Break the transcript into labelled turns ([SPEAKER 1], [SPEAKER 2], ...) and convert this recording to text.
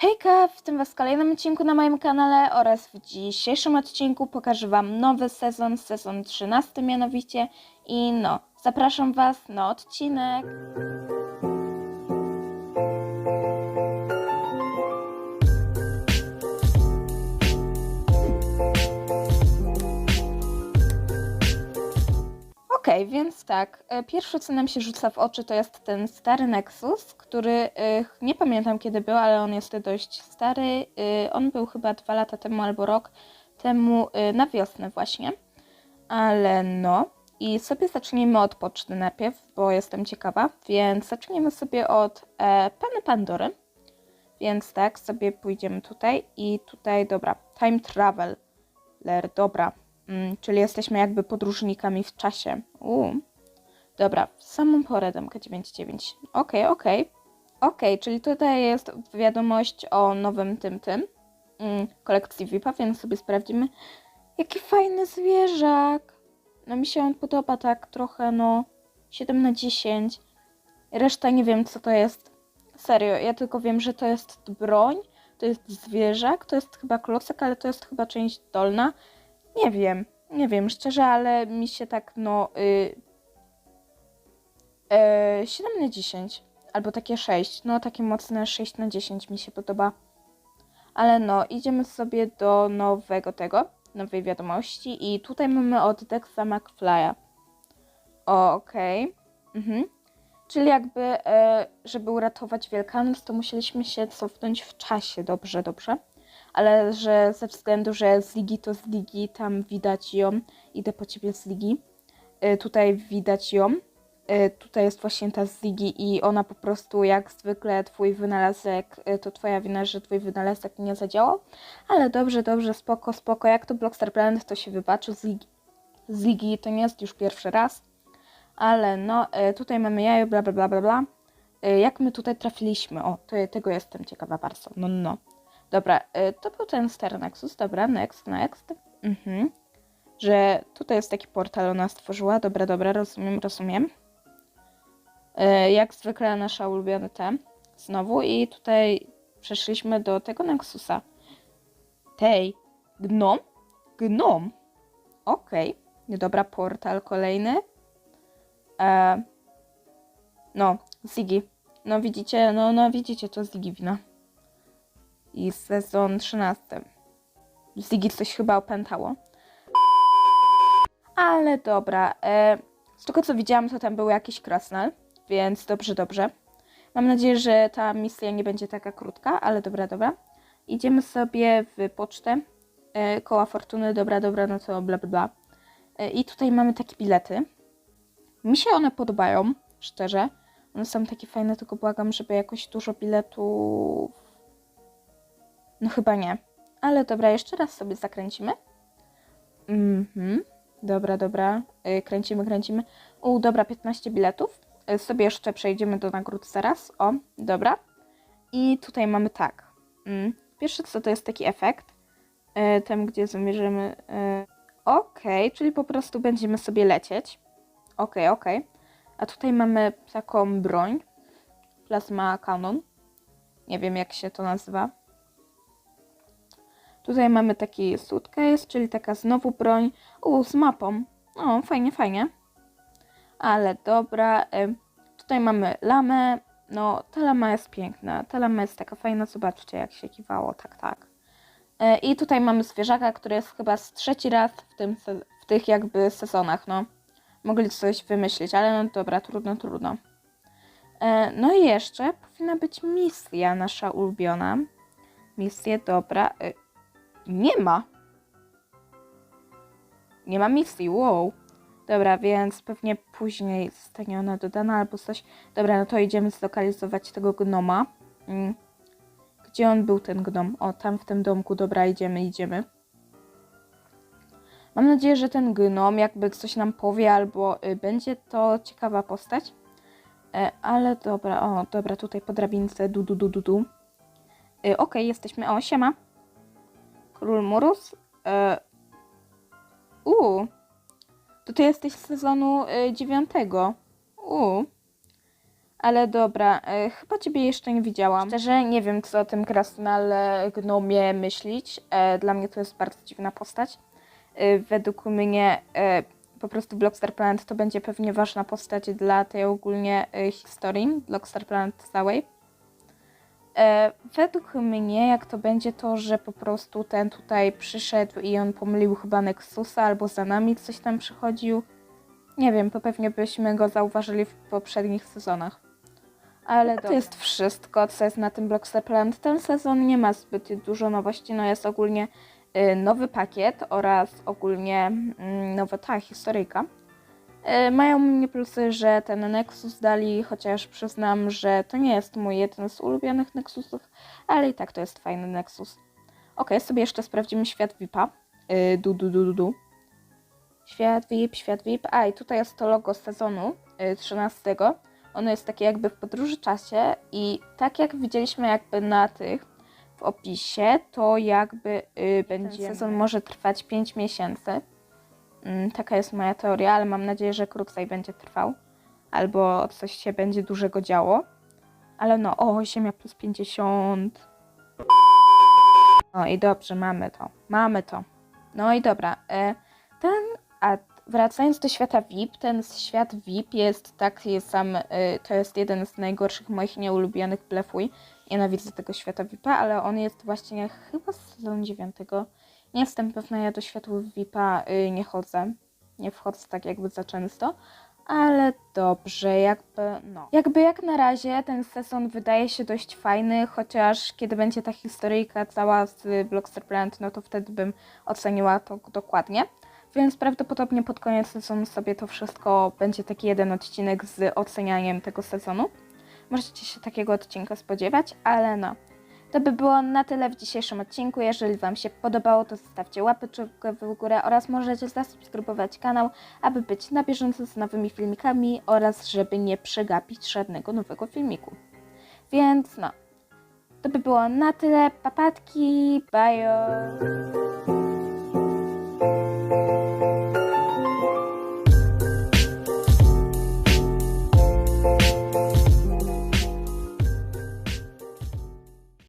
[SPEAKER 1] Hejka, witam Was w kolejnym odcinku na moim kanale oraz w dzisiejszym odcinku pokażę Wam nowy sezon, sezon 13 mianowicie i no, zapraszam Was na odcinek. Więc tak. e, Pierwsze, co nam się rzuca w oczy, to jest ten stary Nexus, który e, nie pamiętam kiedy był, ale on jest dość stary. E, On był chyba dwa lata temu albo rok temu na wiosnę właśnie. Ale no. I sobie zacznijmy od poczty najpierw, bo jestem ciekawa. Więc zacznijmy sobie od e, Penny Pandory. Więc tak, sobie pójdziemy tutaj i tutaj, dobra, time traveler, dobra. Mm, czyli jesteśmy jakby podróżnikami w czasie. Uuu. Dobra, w samą porę DMK99. Okej, okej. Okej, czyli tutaj jest wiadomość o nowym tym, tym mm, kolekcji VIP-a, więc sobie sprawdzimy. Jaki fajny zwierzak. No mi się on podoba tak trochę, no 7 na 10. Reszta nie wiem co to jest. Serio, ja tylko wiem, że to jest broń, to jest zwierzak, to jest chyba klocek, ale to jest chyba część dolna. Nie wiem, nie wiem, szczerze, ale mi się tak, no. Y, y, 7 na 10, albo takie 6, no takie mocne 6 na 10 mi się podoba. Ale no, idziemy sobie do nowego tego, nowej wiadomości i tutaj mamy od Dexa McFly'a. Okej. Mhm. Czyli jakby, e, żeby uratować Wielkanoc, to musieliśmy się cofnąć w czasie. Dobrze, dobrze ale że ze względu, że z ligi to z ligi, tam widać ją, idę po ciebie z ligi, Y, tutaj widać ją, Y, tutaj jest właśnie ta z ligi i ona po prostu jak zwykle twój wynalazek, y, to twoja wina, że twój wynalazek nie zadziałał, ale dobrze, dobrze, spoko, spoko, jak to Blockstar Planet to się wybaczył z ligi, z ligi to nie jest już pierwszy raz, ale no, tutaj mamy jajo, bla bla bla bla bla, jak my tutaj trafiliśmy, o, to, tego jestem ciekawa bardzo, no no. Dobra, y, to był ten stary Nexus. Dobra, next, next. Mhm. Że tutaj jest taki portal, ona stworzyła. Dobra, dobra, rozumiem, rozumiem. Y, Jak zwykle nasza ulubiona te. Znowu i tutaj przeszliśmy do tego Nexusa. Tej. Gnom? Gnom? Okej. Dobra, portal kolejny. E, no, Ziggy. No widzicie, no, no widzicie, to Ziggy wina i sezon 13. Ziggy coś chyba opętało. Ale dobra. E, z tego co widziałam, to tam był jakiś krasnal, więc dobrze, dobrze. Mam nadzieję, że ta misja nie będzie taka krótka, ale dobra, dobra. Idziemy sobie w pocztę. E, koła fortuny, dobra, dobra, no to bla, bla, bla. E, I tutaj mamy takie bilety. Mi się one podobają, szczerze. One są takie fajne, tylko błagam, żeby jakoś dużo biletów no chyba nie. Ale dobra, jeszcze raz sobie zakręcimy. Mhm. Dobra, dobra. Y, Kręcimy, kręcimy. U, dobra, 15 biletów. Y, Sobie jeszcze przejdziemy do nagród zaraz. O, dobra. I tutaj mamy tak. Mm. Pierwsze co to jest taki efekt. Y, Tam, gdzie zamierzymy. Okej, czyli po prostu będziemy sobie lecieć. Okej, okej. A tutaj mamy taką broń. Plasma Cannon. Nie wiem, jak się to nazywa. Tutaj mamy taki suitcase, czyli taka znowu broń. U, z mapą. O, fajnie, fajnie. Ale dobra. y, Tutaj mamy lamę. No, ta lama jest piękna. Ta lama jest taka fajna. Zobaczcie, jak się kiwało. Tak, tak. Y, I tutaj mamy zwierzaka, który jest chyba z trzeci raz w, tym, w tych jakby sezonach, no. Mogli coś wymyślić, ale no dobra, trudno, trudno. Y, No i jeszcze powinna być misja nasza ulubiona. Misję, dobra. Nie ma. Nie ma misji, wow. Dobra, więc pewnie później zostanie ona dodana albo coś. Dobra, no to idziemy zlokalizować tego gnoma. Mm. Gdzie on był, ten gnom? O, tam w tym domku. Dobra, idziemy, idziemy. Mam nadzieję, że ten gnom jakby coś nam powie albo y, będzie to ciekawa postać. E, ale dobra, o, dobra, tutaj po drabince, du, du, du, du, du. Y, Okej, jesteśmy, o, siema. Król Murus. E. To ty jesteś z sezonu y, dziewiątego. U. Ale dobra, e, chyba ciebie jeszcze nie widziałam. Szczerze nie wiem, co o tym krasnale gnomie myśleć. E, dla mnie to jest bardzo dziwna postać. E, według mnie e, po prostu Blockstar Planet to będzie pewnie ważna postać dla tej ogólnie e, historii Blockstar Planet całej. E, według mnie, jak to będzie to, że po prostu ten tutaj przyszedł i on pomylił chyba Nexusa albo za nami coś tam przychodził. Nie wiem, to pewnie byśmy go zauważyli w poprzednich sezonach. Ale to jest wszystko, co jest na tym Planet. Ten sezon nie ma zbyt dużo nowości, no jest ogólnie y, nowy pakiet oraz ogólnie mm, nowa ta historyjka. Y, Mają mnie plusy, że ten Nexus dali, chociaż przyznam, że to nie jest mój jeden z ulubionych Nexusów, ale i tak to jest fajny Nexus. Ok, sobie jeszcze sprawdzimy świat VIP-a. Y, Du, du, du, du, du. Świat VIP, świat VIP. A i tutaj jest to logo sezonu y, 13. Ono jest takie jakby w podróży czasie i tak jak widzieliśmy jakby na tych w opisie, to jakby y, będzie sezon może trwać 5 miesięcy. Mm, taka jest moja teoria, ale mam nadzieję, że krócej będzie trwał. Albo coś się będzie dużego działo. Ale no, o, Ziemia plus 50. No i dobrze, mamy to. Mamy to. No i dobra. E, ten, a wracając do świata VIP, ten świat VIP jest taki sam, y, to jest jeden z najgorszych moich nieulubionych blefuj. Nienawidzę tego świata VIP-a, ale on jest właśnie chyba z sezonu 9. Nie jestem pewna, ja do światów VIP-a y, nie chodzę. Nie wchodzę tak jakby za często. Ale dobrze, jakby no. Jakby jak na razie ten sezon wydaje się dość fajny, chociaż kiedy będzie ta historyjka cała z Blockstar Planet, no to wtedy bym oceniła to dokładnie. Więc prawdopodobnie pod koniec sezonu sobie to wszystko będzie taki jeden odcinek z ocenianiem tego sezonu. Możecie się takiego odcinka spodziewać, ale no. To by było na tyle w dzisiejszym odcinku. Jeżeli Wam się podobało, to zostawcie łapeczkę w górę oraz możecie zasubskrybować kanał, aby być na bieżąco z nowymi filmikami oraz żeby nie przegapić żadnego nowego filmiku. Więc no. To by było na tyle. Papatki, bye!